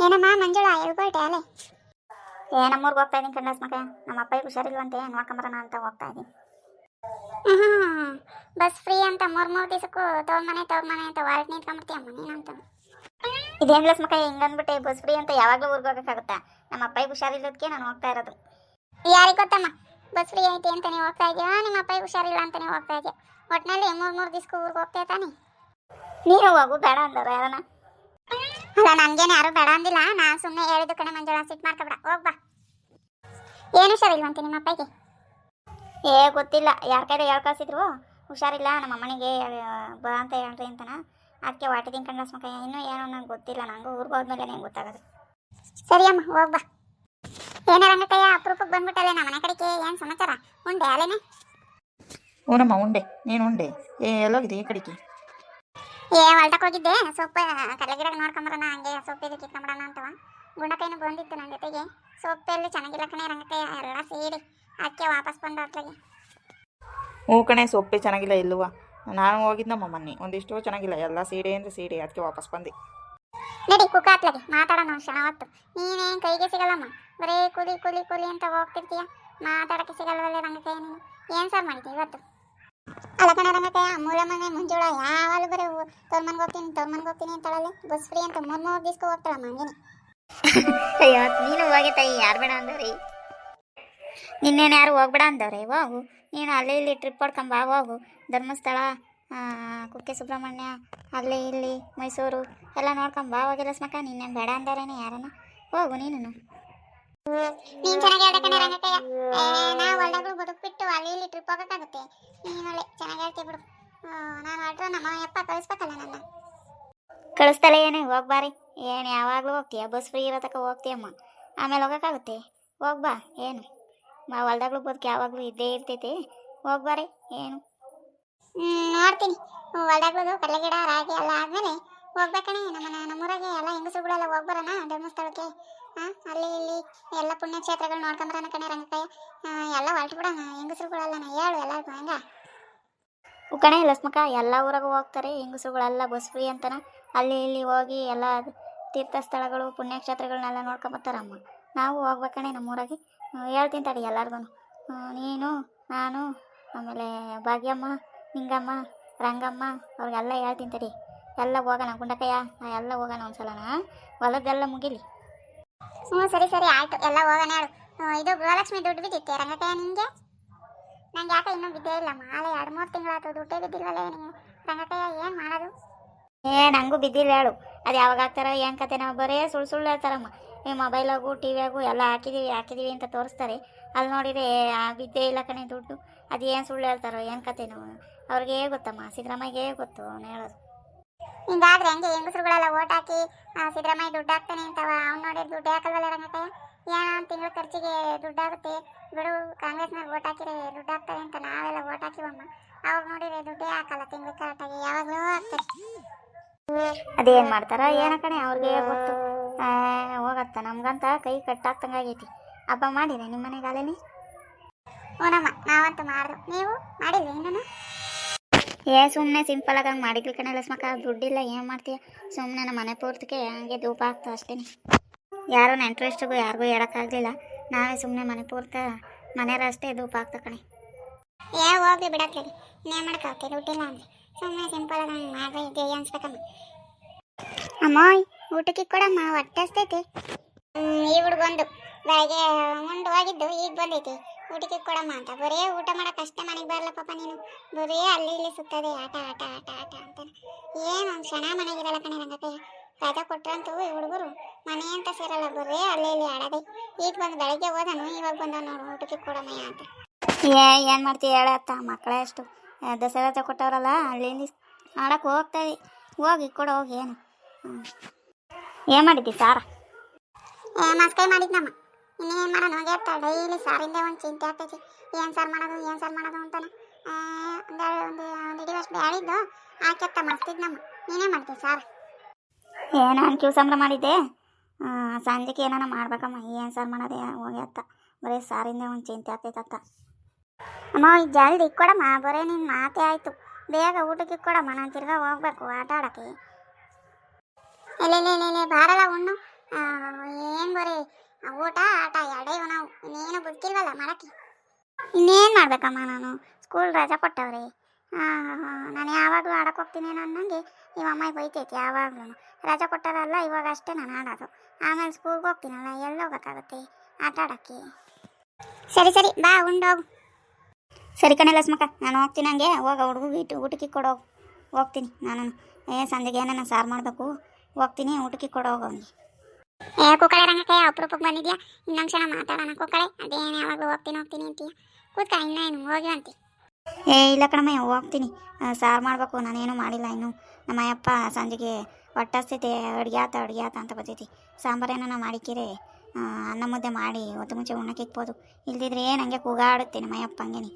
ಏನಮ್ಮ ಮಂಜುಳ ಎಲ್ಗೊಳ್ಟೆ ಅಲೆ ಏ ನಮ್ಮೂರ್ಗೆ ಹೋಗ್ತಾ ಇದ್ದೀನಿ ಕಣ್ಣಸ್ ಮಗ ನಮ್ಮ ಅಪ್ಪಗೆ ಹುಷಾರಿಲ್ವಂತೆ ನೋಡ್ಕೊಂಬರೋಣ ಅಂತ? ಹೋಗ್ತಾ ಇದ್ದೀನಿ ಬಸ್ ಫ್ರೀ ಅಂತ ಮೂರ್ ಮೂರ್ ದಿವಸಕ್ಕೂ ತವ್ರ ಮನೆ ತವ್ರ ಮನೆ ಅಂತ ವಾರ್ಡ್ ನಿಂತ್ಕೊಂಡ್ಬಿಡ್ತೀಯಮ್ಮ ನೀನಂತ ಇದೇನ್ ಲಸ್ ಮಕ್ಕ ಹಿಂಗ್ ಅಂದ್ಬಿಟ್ಟೆ ಬಸ್ ಫ್ರೀ ಅಂತ ಯಾವಾಗಲೂ ಊರಿಗೆ ಹೋಗೋಕ್ಕಾಗುತ್ತಾ? ನಮ್ಮ ಅಪ್ಪಗೆ ಹುಷಾರಿಲ್ಲದಕ್ಕೆ ನಾನು ಹೋಗ್ತಾ ಇರೋದು. ಯಾರಿಗೆ ಗೊತ್ತಮ್ಮ? ಬಸ್ ಫ್ರೀ ಐತಿ ಅಂತ ನೀವು ಹೋಗ್ತಾ ಇದೆಯಾ? ನಿಮ್ಮ ಅಪ್ಪಗೆ ಹುಷಾರಿಲ್ಲ ಅಂತ ನೀವು ಹೋಗ್ತಾ ಇದೆಯಾ? ಒಟ್ಟಿನಲ್ಲಿ ಮೂರ್ ಮೂರ್ ದಿವಸಕ್ಕೂ ಊರಿಗೆ ಹೋಗ್ತಾ ತಾನೆ? ನೀನು ಹೋಗು ಬೇಡ ಅಂದರು ಯಾರನ್ನ ಅಲ್ಲ ನನ್ಗೇನು ಯಾರು ಬೇಡ ಅಂದಿಲ್ಲ. ನಾ ಸುಮ್ಮನೆ ಹೇಳಿದ ಕಣೆ ಮಂಜುಳ ಸಿಟ್ ಮಾಡ್ಕೊಬೇಡ ಹೋಗ್ಬಾ ಏನು ಹುಷಾರಿಲ್ವಂತೆ ನಿಮ್ಮ ಅಪ್ಪಗೆ ಏ ಗೊತ್ತಿಲ್ಲ. ಯಾರ ಕೈದ ಹೇಳ್ ಕಳಿಸಿದ್ರು? ಹುಷಾರಿಲ್ಲ. ನಮ್ಮ ಅಮ್ಮನಿಗೆ ಬಾ ಅಂತ ಹೇಳ್ರಿ ಅಂತನ. ಅದಕ್ಕೆ ವಾಟಿ ತಿನ್ಕೊಂಡು ಮಕ್ಕ ಇನ್ನೂ ಏನೋ ನಂಗೆ ಗೊತ್ತಿಲ್ಲ. ನಂಗೂ ಊರಿಗೆ ಹೋದ್ಮೇಲೆ ನಂಗೆ ಗೊತ್ತಾಗೋದು. ಸರಿ ಅಮ್ಮ ಹೋಗ್ಬಾ ಏನ ರಂಗಕ್ಕಯ್ಯ ಅಪರೂಪಕ್ಕೆ ಬಂದ್ಬಿಟ್ಟಲ್ಲ ನಮ್ಮ ಮನೆ ಕಡೆಗೆ. ಏನು ಸಮಾಚಾರ? ಉಂಡೆ ಅಲ್ಲೇನೆ? ಹ್ಞೂನಮ್ಮ ಉಂಡೆ. ನೀನು ಉಂಡೆ? ಏ ಎಲ್ಲೋಗಿದೆ ಈ ಕಡೆಗೆ? ಏ ಹೊಲ್ಟಕ್ಕೆ ಹೋಗಿದ್ದೆ. ಸೊಪ್ಪು ಕಡಲೆ ಗಿಡ ನೋಡ್ಕೊಂಬರೋಣ ಹಂಗೆ ಸೊಪ್ಪು ಇದು ಕಿತ್ಕೊಂಬಿಡೋಣ ಅಂತವ ಗುಂಡಕೈನು ಬಂದಿತ್ತು ನನ್ನ ಜೊತೆಗೆ. ಸೊಪ್ಪೆಲ್ಲ ಚೆನ್ನಾಗಿಲ್ಲ ಕಣೆ ರಂಗಕ್ಕಯ್ಯ ಎಲ್ಲ ಸೇರಿ. ಅದಕ್ಕೆ ವಾಪಸ್ ಬಂದು ಅತ್ಲಾಗೆ ಹ್ಞೂ ಕಣೆ ಸೊಪ್ಪೆ ಚೆನ್ನಾಗಿಲ್ಲ ಇಲ್ವ ನಾನು ಹೋಗಿದ್ನಮ್ಮ ಮೊನ್ನೆ. ಒಂದಿಷ್ಟು ಚೆನ್ನಾಗಿಲ್ಲ ಎಲ್ಲ ಸೀಡೆ ಅಂದರೆ ಸೀಡೆ ಅದಕ್ಕೆ ವಾಪಸ್ ಬಂದೆ. ನಡಿ ಕುಕ್ಕ ಅತ್ಲಾಗೆ ಮಾತಾಡೋಣ ಕ್ಷಣ ಹೊತ್ತು. ನೀನೇನು ಕೈಗೆ ಸಿಗಲ್ಲಮ್ಮ? ಬರೀ ಕುಲಿ ಕುಲಿ ಕುಲಿ ಅಂತ ಹೋಗ್ತಿರ್ತೀಯ? ಮಾತಾಡಕ್ಕೆ ಸಿಗಲ್ವಲ್ಲ ರಂಗಕ್ಕಯ್ಯ ನೀನು ಏನು ಸರ್ ಮಾಡಿದ್ದೆ ಇವತ್ತು? ಅಲ್ಲ ಕಣ ರಂಗಕ್ಕಯ್ಯ ಮೂಲ ಮನೆ ಮುಂಜೋಳ ಬರೀ ತೋರ್ ಮನ್ಗೆ ಹೋಗ್ತೀನಿ, ತೋರ್ ಮನ್ಗೆ ಹೋಗ್ತೀನಿ ಅಂತಾಳಲ್ಲಿ ಬಸ್ ಫ್ರೀ ಅಂತ ಮೂರು ಮೂರು ದಿವ್ಸಕ್ಕೆ ಹೋಗ್ತಾಳ ಮಂಗಿನಿ ಅಯ್ಯೋ, ನೀನು ಹೋಗಿ ತಾಯಿ, ಯಾರು ಬೇಡ ಅಂದವ್ರಿ? ನಿನ್ನೇನು ಯಾರು ಹೋಗ್ಬೇಡ ಅಂದವ್ರೆ? ಹೋಗು. ನೀನು ಅಲ್ಲಿ ಇಲ್ಲಿ ಟ್ರಿಪ್ ಹೊಡ್ಕೊಂಬ ಹೋಗು. ಧರ್ಮಸ್ಥಳ ಕುಕ್ಕೆ ಸುಬ್ರಹ್ಮಣ್ಯ, ಅಲ್ಲಿ ಇಲ್ಲಿ ಮೈಸೂರು, ಎಲ್ಲ ನೋಡ್ಕೊಂಬ ಹೋಗಿಲ್ಲ ಸ್ಮಕ ನಿನ್ನೇನು ಬೇಡ ಅಂದವ್ರೇನೆ ಯಾರನ್ನ? ಹೋಗು ನೀನು ನೀನ್ ಚೆನ್ನಾಗಿ ಹೇಳ್ದೆ ಕಣೆ ರಂಗಕ್ಕಯ್ಯ. ಏ, ನಾ ಹೊಲ್ದಾಗ್ಲು ಬದುಕ್ಬಿಟ್ಟು ಅಲ್ಲಿ ಇಲ್ಲಿ ಟ್ರಿಪ್ ಹೋಗಕ್ಕಾಗುತ್ತೆ. ನೀನೊಳ್ಳೆ ಚೆನ್ನಾಗಿ ಹೇಳ್ತೀವಿ ಬಿಡು. ನಾನು ಹೊರಟ್ರೆ ನಮ್ಮ ಅಪ್ಪ ಕಳಿಸ್ಬೇಕಲ್ಲ ನನ್ನ. ಕಳಿಸ್ತಲೇ ಏನೇ ಹೋಗ್ಬಾರಿ ಏನು ಯಾವಾಗಲೂ ಹೋಗ್ತೀಯ? ಬಸ್ ಫ್ರೀ ಇರೋ ತನಕ ಹೋಗ್ತೀಯಮ್ಮ? ಆಮೇಲೆ ಹೋಗೋಕ್ಕಾಗುತ್ತೆ? ಹೋಗ್ಬಾ ಏನು? ಮಾ ಹೊಲ್ದಾಗ್ಲು ಬದುಕು ಯಾವಾಗಲೂ ಇದ್ದೇ ಇರ್ತೈತಿ. ಹೋಗ್ಬಾರಿ ಏನು? ನೋಡ್ತೀನಿ. ಹೊಲ್ದಾಗ್ಲೂ ಕಡಲೆ ಗಿಡ ರಾಗಿ ಎಲ್ಲ ಆದ್ಮೇಲೆ ಹೋಗ್ಬೇಕಣೆ. ನಮ್ಮ ನಮ್ಮೂರಾಗೆ ಎಲ್ಲ ಹೆಂಗಸುಗಳೆಲ್ಲ ಹೋಗ್ಬರೋಣ ಧರ್ಮಸ್ಥಳಕ್ಕೆ. ಹಾ ಅಲ್ಲಿ ಇಲ್ಲಿ ಎಲ್ಲ ಪುಣ್ಯಕ್ಷೇತ್ರಗಳು ನೋಡ್ಕೊಂಬರೋಣ ಕಣೆ ರಂಗಕ್ಕಯ್ಯ ಎಲ್ಲ ಹೊರಟು ಬಿಡೋಣ ಹೆಂಗಸುಗಳೆಲ್ಲ ಹೇಳು ಎಲ್ಲರಿಗೂ ಹಂಗ? ಕಣೆ ಲಸ್ಮಕ ಎಲ್ಲ ಊರಾಗೂ ಹೋಗ್ತಾರೆ ಹೆಂಗಸುಗಳೆಲ್ಲ ಬಸ್ ಫ್ರೀ ಅಂತನ. ಅಲ್ಲಿ ಇಲ್ಲಿ ಹೋಗಿ ಎಲ್ಲ ತೀರ್ಥಸ್ಥಳಗಳು ಪುಣ್ಯಕ್ಷೇತ್ರಗಳನ್ನೆಲ್ಲ ನೋಡ್ಕೊಂಬತ್ತಾರಮ್ಮ. ನಾವು ಹೋಗ್ಬೇಕಣೆ ನಮ್ಮೂರಾಗೆ. ಹ್ಮ್, ಹೇಳ್ತೀನಿ ತಡಿ ಎಲ್ಲರಿಗೂ ನೀನು ನಾನು ಆಮೇಲೆ ಭಾಗ್ಯಮ್ಮ ನಿಂಗಮ್ಮ ರಂಗಮ್ಮ ಅವ್ರಿಗೆಲ್ಲ ಹೇಳ್ತೀನಿ ತಡಿ. ಎಲ್ಲ ಹೋಗೋಣ ಗುಂಡಕಯ್ಯ ಎಲ್ಲ ಹೋಗೋಣ ಒಂದ್ಸಲನ? ಹೊಲದ್ದೆಲ್ಲ ಮುಗಿಲಿ? ಹ್ಞೂ, ಸರಿ ಸರಿ, ಆಯಿತು. ಎಲ್ಲ ಹೋಗೋಣ ಹೇಳು. ಇದು ಗೃಹಲಕ್ಷ್ಮಿ ದುಡ್ಡು ಬಿದ್ದಿತ್ತೆ ರಂಗಕಯ್ಯ ನಿಂಗೆ? ನಂಗೆ ಯಾಕೆ ಇನ್ನೂ ಬಿದ್ದೇ ಇಲ್ಲ. ಮಾಲೆ ಎರಡು, ಮೂರು ತಿಂಗಳಾಯ್ತು, ದುಡ್ಡೇ ಬಿದ್ದಿಲ್ವಲ್ಲ ನಿಂಗೆ? ರಂಗಕಯ್ಯ ಏನು ಮಾಡೋದು? ಏ ನಂಗೂ ಬಿದ್ದಿಲ್ಲ ಹೇಳು. ಅದು ಯಾವಾಗ ಹಾಕ್ತಾರೋ, ಏನು ಕತೆ ನಾವು ಬರೇ ಸುಳ್ಳು ಸುಳ್ಳು ಹೇಳ್ತಾರಮ್ಮ. ಈ ಮೊಬೈಲಾಗು ಟಿ ವಿಯಾಗು ಎಲ್ಲ ಹಾಕಿದೀವಿ ಹಾಕಿದೀವಿ ಅಂತ ತೋರಿಸ್ತಾರೆ. ಅಲ್ಲಿ ನೋಡಿದರೆ ಬಿದ್ದೇ ಇಲ್ಲ ಕಣೆ ದುಡ್ಡು. ಅದು ಏನು ಸುಳ್ಳು ಹೇಳ್ತಾರೋ, ಏನು ಕತೆನೋ ಅವ್ರಿಗೆ ಗೊತ್ತಮ್ಮ, ಸಿದ್ದರಾಮಯ್ಯಗೆ ಗೊತ್ತು, ಅವ್ನು ಹೇಳೋದು. ಹಿಂಗಾದ್ರೆ ಹಂಗೆ ಹೆಂಗಸರುಗಳೆಲ್ಲ ಓಟ್ ಹಾಕಿ ಸಿದ್ದರಾಮಯ್ಯ ದುಡ್ಡು ಹಾಕ್ತಾನೆ ಅಂತವ ಅವ್ನು ನೋಡಿ ದುಡ್ಡು ಹಾಕಲ್ವಲ್ಲ ರಂಗಕ್ಕಯ್ಯ ಏನೋ ತಿಂಗಳ ಖರ್ಚಿಗೆ ದುಡ್ಡು ಆಗುತ್ತೆ ಬಿಡು ಕಾಂಗ್ರೆಸ್ನವ್ರು ಓಟ್ ಹಾಕಿದ್ರೆ ದುಡ್ಡು ಹಾಕ್ತಾರೆ ಅಂತ ನಾವೆಲ್ಲ ಓಟ್ ಹಾಕಿವಮ್ಮ. ಅವಾಗ ನೋಡಿದ್ರೆ ದುಡ್ಡೇ ಹಾಕಲ್ಲ, ತಿಂಗಳು ಕರೆಕ್ಟಾಗಿ ಯಾವಾಗಲೂ ಹಾಕ್ತಾರೆ. ಅದೇನು ಮಾಡ್ತಾರ ಏನ ಕಣೆ, ಅವ್ರಿಗೆ ಗೊತ್ತು. ಹೋಗತ್ತ, ನಮ್ಗಂತ ಕೈ ಕಟ್ಟಾಕ್ತಂಗಾಗೈತಿ ಹಬ್ಬ ಮಾಡಿರಿ ನಿಮ್ಮ ಮನೆಗಾಲಲ್ಲಿ ಓನಮ್ಮ, ನಾವಂತೂ ಮಾಡಿದ್ರು ನೀವು ಮಾಡಿದ್ರಿ ಇನ್ನೂ ಏ ಸುಮ್ಮನೆ ಸಿಂಪಲ್ ಆಗಿ ಹಂಗೆ ಮಾಡಿದ್ವಿ ಕಣೆ ಲಸ್ಮಕ್ಕ ದುಡ್ಡಿಲ್ಲ, ಏನು ಮಾಡ್ತೀಯ? ಸುಮ್ಮನೆ ನಮ್ಮ ಮನೆ ಪೂರ್ತಿಗೆ ಹಂಗೆ ಧೂಪ ಆಗ್ತಾ ಅಷ್ಟೇ ಯಾರು ನೆಂಟ್ರೆಸ್ಟಿಗೂ ಯಾರಿಗೂ ಹೇಳೋಕ್ಕಾಗಲಿಲ್ಲ ನಾವೇ ಸುಮ್ಮನೆ ಮನೆ ಪೂರ್ತ, ಮನೆಯವ್ರು ಅಷ್ಟೇ ಧೂಪ ಆಗ್ತಾ ಕಣೆ. ಏ ಹೋಗಿ ಬಿಡಕ್ಕೆ. ಇನ್ನೇನು ಮಾಡೋಕ್ಕಾಗುತ್ತೆ ದುಡ್ಡಿಲ್ಲ ಅಂದ್ರೆ. ಸುಮ್ಮನೆ ಸಿಂಪಲ್ ಆಗಿ ಹಂಗೆ ಇದ್ದೀವಿ ಅನ್ಸ್ಬೇಕಮ್ಮ? ಅಮ್ಮೋಯ್ ಊಟಕ್ಕೆ ಕೊಡಮ್ಮ, ಹೊಟ್ಟೆ ಹಸ್ತೈತಿ? ಈ ಹುಡುಗೊಂದು ಬೆಳಗ್ಗೆ ಉಂಡು ಹೋಗಿದ್ದು, ಈಗ ಬಂದೈತಿ. ಊಟಕ್ಕೆ ಕೊಡಮ್ಮ ಅಂತ. ಬರೀ ಊಟ ಮಾಡಕ್ಕೆ ಅಷ್ಟೇ ಮನೆಗೆ ಬರಲ್ಲ ಪಾಪ ನೀನು. ಬರೀ ಅಲ್ಲಿ ಇಲ್ಲಿ ಸುತ್ತದೆ. ಆಟ ಆಟ ಆಟ ಆಟ ಅಂತ ಏನು ಒಂದು ಕ್ಷಣ ಮನೆಗಿರಲ್ಲ ಕಣೆ ರಂಗಕ್ಕಯ್ಯ ರಜಾ ಕೊಟ್ರಂತೂ ಈ ಹುಡುಗರು ಮನೆ ಅಂತ ಸೇರಲ್ಲ. ಬರೀ ಅಲ್ಲಿ ಇಲ್ಲಿ ಆಡದೆ. ಈಗ ಬಂದು ಬೆಳಗ್ಗೆ ಹೋದನು, ಇವಾಗ ಬಂದ ನೋಡು ಊಟಕ್ಕೆ ಕೊಡಮ್ಮಯ್ಯ ಅಂತ. ಏ, ಏನು ಮಾಡ್ತೀಯ ಹೇಳತ್ತ ಮಕ್ಕಳೇ ಅಷ್ಟು ದಸರಾ ರಜಾ ಕೊಟ್ಟವ್ರಲ್ಲ ಅಲ್ಲಿಂದ ಆಡಕ್ಕೆ ಹೋಗ್ತಾವೆ ಹೋಗಿ, ಕೊಡು, ಹೋಗಿ, ಏನು. ಏನು ಮಾಡಿದ್ದಿ ಸಾರ? ಮಸ್ಕೈ ಮಾಡಿದ್ನಮ್ಮ. ಇನ್ನೇನು ಮಾಡೋಣ ಹೋಗಿ ಇರ್ತಾಳೆ. ಡೈಲಿ ಸಾರಿಂದೇ ಒಂದು ಚಿಂತೆ ಆಗ್ತೈತಿ. ಏನು ಸಾರು ಮಾಡೋದು, ಏನು ಸಾರು ಮಾಡೋದು ಅಂತಾನೆ. ಒಂದು ಒಂದು ಒಂದು ಇಡೀ ವರ್ಷ ಹೇಳಿದ್ದು ಹಾಕ್ಯತ್ತ ಮಸ್ತಿದ್ನಮ್ಮ ನೀನೇ ಮಾಡ್ತೀವಿ ಸಾರು ಏ, ನಾನು ಕ್ಯೂ ಸಂಬಳ ಮಾಡಿದ್ದೆ. ಸಂಜೆಗೆ ಏನಾನ ಮಾಡ್ಬೇಕಮ್ಮ. ಏನು ಸಾರು ಮಾಡೋದು? ಹೋಗಿ ಅತ್ತ. ಬರೀ ಸಾರಿಂದ ಒಂದು ಚಿಂತೆ ಆಗ್ತೈತತ್ತ ಅಮ್ಮ ಜಲ್ದಿ ಕೊಡಮ್ಮ ಬರೀ ನಿನ್ನ ಮಾತೇ ಆಯಿತು. ಬೇಗ ಊಟಕ್ಕೆ ಕೊಡಮ್ಮ ನಾನು ತಿರ್ಗಾ ಹೋಗ್ಬೇಕು ಆಟ ಆಡೋಕ್ಕೆ. ಇಲ್ಲ ಇಲ್ಲ ಇಲ್ಲ ಬಾರಲ್ಲ ಉಣ್ಣು ಏನು ಆ ಊಟ ಆಟ ಎರಡೇ ನಾವು. ಇನ್ನೇನು ಬದುಕಿಲ್ವಲ್ಲ ಮಾಡಕ್ಕೆ ಇನ್ನೇನು ಮಾಡ್ಬೇಕಮ್ಮ ನಾನು? ಸ್ಕೂಲ್ ರಜಾ ಕೊಟ್ಟವ್ರಿ. ನಾನು ಯಾವಾಗಲೂ ಆಡಕ್ಕೆ ಹೋಗ್ತೀನಿ ಅನ್ನಂಗೆ ನಿಮ್ಮ ಅಮ್ಮ ಬೈತೈತಿ ಯಾವಾಗಲೂ ರಜಾ ಕೊಟ್ಟಾರಲ್ಲ ಇವಾಗ ಅಷ್ಟೇ ನಾನು ಆಡೋದು. ಆಮೇಲೆ ಸ್ಕೂಲ್ಗೆ ಹೋಗ್ತೀನಲ್ಲ ಎಲ್ಲೋಗಬೇಕಾಗುತ್ತೆ ಆಟ ಆಡೋಕ್ಕೆ. ಸರಿ ಸರಿ, ಬಾ ಉಂಡೋಗು ಸರಿ ಕಣೆ ಲಸ್ಮಕ್ಕ ನಾನು ಹೋಗ್ತೀನಿ ಹಂಗೆ. ಹೋಗ ಹುಡುಗ ಇಟ್ಟು ಊಟಕ್ಕೆ ಕೊಡೋ ಹೋಗ್ತೀನಿ ನಾನು ಏ, ಸಂಜೆಗೆ ಏನಾನ ಸಾರು ಮಾಡಬೇಕು? ಹೋಗ್ತೀನಿ, ಊಟಕ್ಕೆ ಕೊಡೋಗು ಅವ್ನಿಗೆ. ಏ ಕುಕ್ಕಳೆ ರಂಗಕ್ಕೆ ಅಪರೂಪಕ್ಕೆ ಬಂದಿದ್ಯಾ? ಇನ್ನೊಂದು ಕ್ಷಣ ಮಾತಾಡೋಣ ಕುಕ್ಕಳೆ ಅದೇನು ಯಾವಾಗಲೂ ಹೋಗ್ತೀನಿ ಹೋಗ್ತೀನಿ ಅಂತೀಯ? ಕೂತ್ಕ ಇನ್ನೇನು ಹೋಗಿ ಅಂತಿ. ಏ ಇಲ್ಲ ಕಣಮ್ಮ ಹೋಗ್ತೀನಿ. ಸಾರು ಮಾಡಬೇಕು ನಾನೇನು ಮಾಡಿಲ್ಲ ಇನ್ನು. ನಮ್ಮ ಅಯ್ಯಪ್ಪ ಸಂಜೆಗೆ ಹೊಟ್ಟಸ್ತೈತೆ ಅಡುಗೆ ಆತ ಅಡುಗೆ ಆತ ಅಂತ ಬರ್ತೈತಿ. ಸಾಂಬಾರೇನ ಮಾಡಿಕ್ಕಿರೆ. ಅನ್ನ ಮುದ್ದೆ ಮಾಡಿ ಹೊತ್ತು ಮುಂಚೆ ಉಣ್ಣಕ್ಕೆ ಇಕ್ಬೋದು ಇಲ್ದಿದ್ರೆ ಹಂಗೆ ಕೂಗಾಡುತ್ತೆ ನಮ್ಮ ಅಯ್ಯಪ್ಪ ಹಂಗೇನೆ.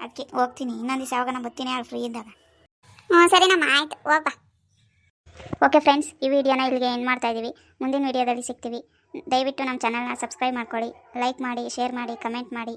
ಅದಕ್ಕೆ ಹೋಗ್ತೀನಿ. ಇನ್ನೊಂದು ದಿವಸ ಯಾವಾಗ ಬರ್ತೀನಿ ಯಾರು ಫ್ರೀ ಇದ್ದಾಗ. ಹ್ಞೂ ಸರಿ ನಮ್ಮ ಆಯ್ತು ಹೋಗ್ಬಾ. ಓಕೆ ಫ್ರೆಂಡ್ಸ್ ಈ ವಿಡಿಯೋನ ಇಲ್ಲಿಗೆ ಏನು ಮಾಡ್ತಾ ಇದ್ದೀವಿ ಮುಂದಿನ ವಿಡಿಯೋದಲ್ಲಿ ಸಿಗ್ತೀವಿ. ದಯವಿಟ್ಟು ನಮ್ಮ ಚಾನಲ್ನ ಸಬ್ಸ್ಕ್ರೈಬ್ ಮಾಡ್ಕೊಳ್ಳಿ ಲೈಕ್ ಮಾಡಿ ಶೇರ್ ಮಾಡಿ ಕಮೆಂಟ್ ಮಾಡಿ.